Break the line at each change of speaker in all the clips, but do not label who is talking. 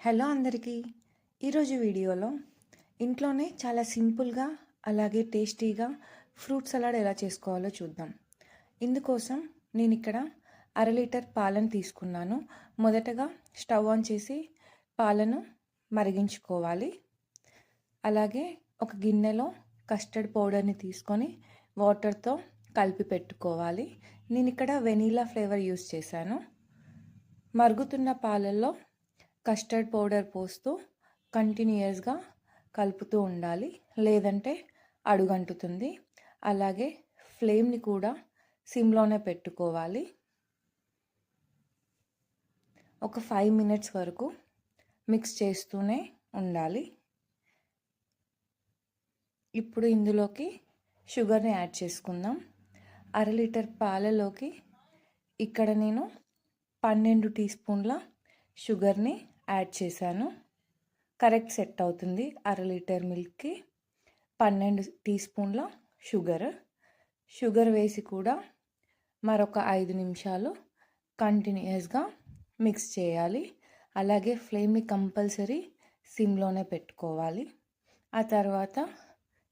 Hello అందరికీ. ఈరోజు వీడియోలో ఇంట్లోనే చాలా సింపుల్గా అలాగే టేస్టీగా ఫ్రూట్ సలాడ్ ఎలా చేసుకోవాలో చూద్దాం. ఇందుకోసం నేను ఇక్కడ అర లీటర్ పాలను తీసుకున్నాను. మొదటగా స్టవ్ ఆన్ చేసి పాలను మరిగించుకోవాలి. అలాగే ఒక గిన్నెలో కస్టర్డ్ పౌడర్ని తీసుకొని వాటర్తో కలిపి పెట్టుకోవాలి. నేను ఇక్కడ వెనీలా ఫ్లేవర్ యూస్ చేశాను. మరుగుతున్న పాలల్లో కస్టర్డ్ పౌడర్ పోస్తూ కంటిన్యూయస్గా కలుపుతూ ఉండాలి. లేదంటే అడుగంటుతుంది. అలాగే ఫ్లేమ్ని కూడా సిమ్లోనే పెట్టుకోవాలి. ఒక ఫైవ్ మినిట్స్ వరకు మిక్స్ చేస్తూనే ఉండాలి. ఇప్పుడు ఇందులోకి షుగర్ని యాడ్ చేసుకుందాం. అర లీటర్ పాలలోకి ఇక్కడ నేను పన్నెండు టీ స్పూన్ల షుగర్ని యాడ్ చేశాను. కరెక్ట్ సెట్ అవుతుంది. అర లీటర్ మిల్క్కి పన్నెండు టీ స్పూన్ల షుగర్. షుగర్ వేసి కూడా మరొక ఐదు నిమిషాలు కంటిన్యూస్గా మిక్స్ చేయాలి. అలాగే ఫ్లేమ్ని కంపల్సరీ సిమ్లోనే పెట్టుకోవాలి. ఆ తర్వాత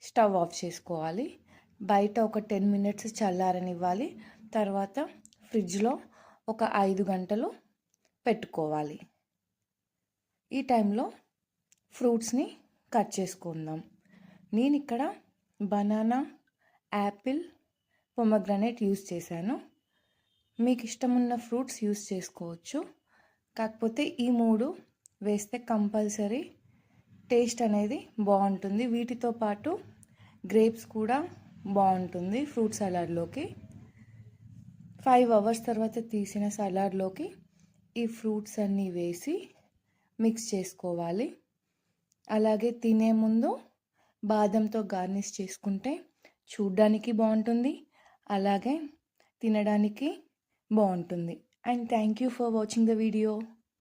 స్టవ్ ఆఫ్ చేసుకోవాలి. బయట ఒక టెన్ మినిట్స్ చల్లారనివ్వాలి. తర్వాత ఫ్రిడ్జ్లో ఒక ఐదు గంటలు పెట్టుకోవాలి. ఈ టైంలో ఫ్రూట్స్ని కట్ చేసుకుందాం. నేను ఇక్కడ బనానా యాపిల్ పొమగ్రనేట్ యూస్ చేశాను. మీకు ఇష్టమున్న ఫ్రూట్స్ యూస్ చేసుకోవచ్చు. కాకపోతే ఈ మూడు వేస్తే కంపల్సరీ టేస్ట్ అనేది బాగుంటుంది. వీటితో పాటు గ్రేప్స్ కూడా బాగుంటుంది ఫ్రూట్ సలాడ్లోకి. ఫైవ్ అవర్స్ తర్వాత తీసిన సలాడ్లోకి ఈ ఫ్రూట్స్ అన్నీ వేసి మిక్స్ చేసుకోవాలి. అలాగే తినే ముందు బాదంతో గార్నిష్ చేసుకుంటే చూడ్డానికి బాగుంటుంది. అలాగే తినడానికి బాగుంటుంది. And thank you for watching the video.